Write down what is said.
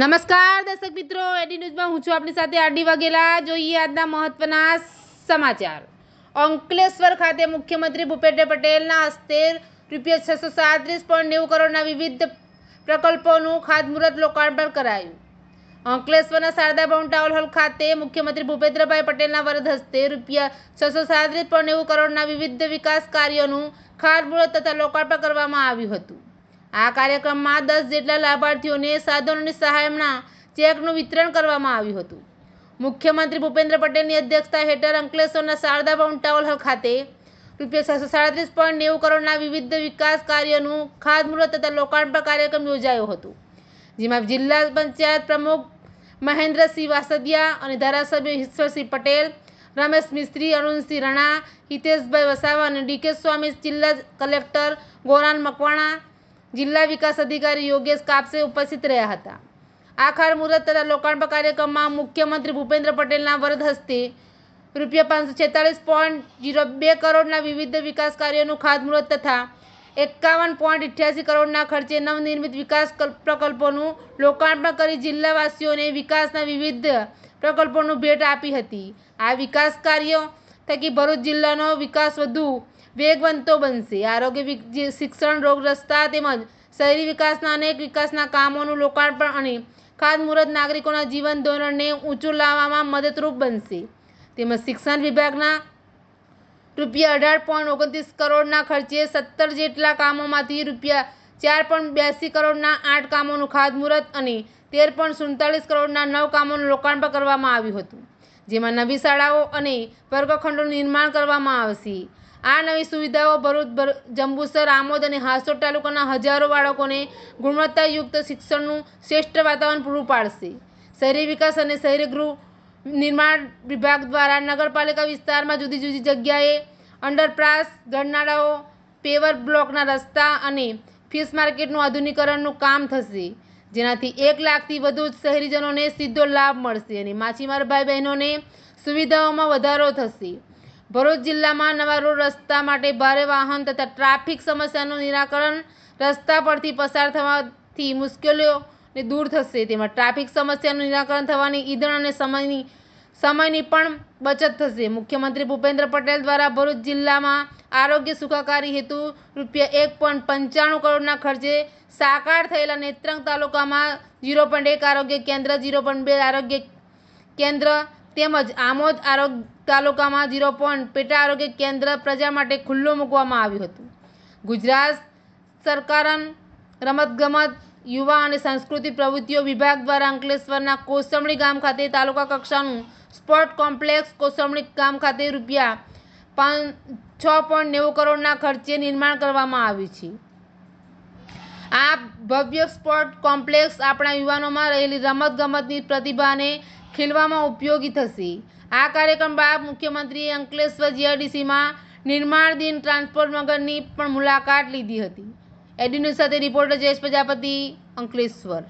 નમસ્કાર, દર્શક મિત્રો. એડી ન્યૂઝમાં હું છું આપની સાથે આરડી વાઘેલા. જોઈએ આજના મહત્વના સમાચાર. અંકલેશ્વર ખાતે મુખ્યમંત્રી ભૂપેન્દ્ર પટેલના હસ્તે રૂપિયા છસો સાડત્રીસ પોઈન્ટ નેવું કરોડના વિવિધ પ્રકલ્પોનું ખાતમુહૂર્ત લોકાર્પણ કરાયું. અંકલેશ્વરના શારદા ભવન ટાઉન હોલ ખાતે મુખ્યમંત્રી ભૂપેન્દ્રભાઈ પટેલના વરદ હસ્તે રૂપિયા છસો સાડત્રીસ પોઈન્ટ નેવું કરોડના વિવિધ વિકાસ કાર્યોનું ખાતમુહૂર્ત તથા લોકાર્પણ કરવામાં આવ્યું હતું. આ કાર્યક્રમમાં દસ જેટલા લાભાર્થીઓને સાધનોની સહાયના ચેકનું વિતરણ કરવામાં આવ્યું હતું. મુખ્યમંત્રી ભૂપેન્દ્ર પટેલની અધ્યક્ષતા હેઠળ અંકલેશ્વરના શારદા ભવન ટાઉન હોલ ખાતે રૂપિયા સાતસો સાડત્રીસ પોઈન્ટ નેવું કરોડના વિવિધ વિકાસ કાર્યોનું ખાતમુહૂર્ત તથા લોકાર્પણ કાર્યક્રમ યોજાયો હતો. જેમાં જિલ્લા પંચાયત પ્રમુખ મહેન્દ્રસિંહ વાસદિયા અને ધારાસભ્ય ઈશ્વરસિંહ પટેલ, રમેશ મિસ્ત્રી, અરુણસિંહ રણા, હિતેશભાઈ વસાવા અને ડીકે સ્વામી જિલ્લા કલેક્ટર ગોરાન મકવાણા જિલ્લા વિકાસ અધિકારી યોગેશ કાપસે ઉપસ્થિત રહ્યા હતા. આ ખાતમુહૂર્ત તથા લોકાર્પણ કાર્યક્રમમાં મુખ્યમંત્રી ભૂપેન્દ્ર પટેલના વરદ હસ્તે રૂપિયા પાંચસો છેતાલીસ પોઈન્ટ જીરો બે કરોડના વિવિધ વિકાસ કાર્યોનું ખાતમુહૂર્ત તથા એકાવન પોઈન્ટ અઠ્યાસી કરોડના ખર્ચે નવનિર્મિત વિકાસ પ્રકલ્પોનું લોકાર્પણ કરી જિલ્લાવાસીઓને વિકાસના વિવિધ પ્રકલ્પોનું ભેટ આપી હતી. આ વિકાસ કાર્યો થકી ભરૂચ જિલ્લાનો વિકાસ વધુ વેગવંતો બનશે. આરોગ્ય શિક્ષણ, રોગ, રસ્તા તેમજ શહેરી વિકાસના અનેક વિકાસના કામોનું લોકાર્પણ અને ખાતમુહૂર્ત નાગરિકોના જીવન ધોરણને ઊંચું લાવવામાં મદદરૂપ બનશે. તેમજ શિક્ષણ વિભાગના રૂપિયા અઢાર પોઈન્ટ ઓગણત્રીસ કરોડના ખર્ચે સત્તર જેટલા કામોમાંથી રૂપિયા ચાર પોઈન્ટ બ્યાસી કરોડના આઠ કામોનું ખાતમુહૂર્ત અને તેર પોઈન્ટ સુડતાલીસ કરોડના નવ કામોનું લોકાર્પણ કરવામાં આવ્યું હતું, જેમાં નવી શાળાઓ અને વર્ગખંડોનું નિર્માણ કરવામાં આવશે. આ નવી સુવિધાઓ ભરૂચ જંબુસર, આમોદ અને હાસોડ તાલુકાના હજારો બાળકોને ગુણવત્તાયુક્ત શિક્ષણનું શ્રેષ્ઠ વાતાવરણ પૂરું પાડશે. શહેરી વિકાસ અને શહેરી ગૃહ નિર્માણ વિભાગ દ્વારા નગરપાલિકા વિસ્તારમાં જુદી જુદી જગ્યાએ અંડરપાસ, ગરનાળાઓ, પેવર બ્લોકના રસ્તા અને ફિશ માર્કેટનું આધુનિકરણનું કામ થશે. જેનાથી એક લાખથી વધુ શહેરીજનોને સીધો લાભ મળશે અને માછીમાર ભાઈ બહેનોને સુવિધાઓમાં વધારો થશે. ભરૂચ જિલ્લામાં નવા રોડ રસ્તા માટે ભારે વાહન તથા ટ્રાફિક સમસ્યાનું નિરાકરણ રસ્તા પરથી પસાર થવાથી મુશ્કેલીઓને દૂર થશે. તેમાં ટ્રાફિક સમસ્યાનું નિરાકરણ થવાની ઈંધણ અને સમયની સમયની પણ બચત થશે. મુખ્યમંત્રી ભૂપેન્દ્ર પટેલ દ્વારા ભરૂચ જિલ્લામાં આરોગ્ય સુખાકારી હેતુ રૂપિયા એક પોઈન્ટ પંચાણું કરોડના ખર્ચે સાકાર થયેલા નેત્રંગ તાલુકામાં ઝીરો પોઈન્ટ એક આરોગ્ય કેન્દ્ર ઝીરો પોઈન્ટ બે આરોગ્ય કેન્દ્ર તેમજ આમોદ આરોગ્ય તાલુકામાં ઝીરો પોઈન્ટ પેટા આરોગ્ય કેન્દ્ર પ્રજા માટે ખુલ્લું મૂકવામાં આવ્યું હતું. ગુજરાત સરકારન રમતગમત, યુવા અને સાંસ્કૃતિક પ્રવૃત્તિઓ વિભાગ દ્વારા અંકલેશ્વરના કોસમણી ગામ ખાતે તાલુકા કક્ષાનું સ્પોર્ટ કોમ્પ્લેક્સ કોસમણી ગામ ખાતે રૂપિયા પાંચ છ પોઈન્ટ નેવું કરોડના ખર્ચે નિર્માણ કરવામાં આવ્યું છે. આ ભવ્ય સ્પોર્ટ કોમ્પ્લેક્સ આપણા યુવાનોમાં રહેલી રમત ગમતની પ્રતિભાને ખીલવામાં ઉપયોગી થશે. આ કાર્યક્રમ બાદ મુખ્યમંત્રીએ અંકલેશ્વર જીઆરડીસીમાં નિર્માણધીન ટ્રાન્સપોર્ટ નગરની પણ મુલાકાત લીધી હતી. એડી સાથે રિપોર્ટર જયેશ પ્રજાપતિ, અંકલેશ્વર.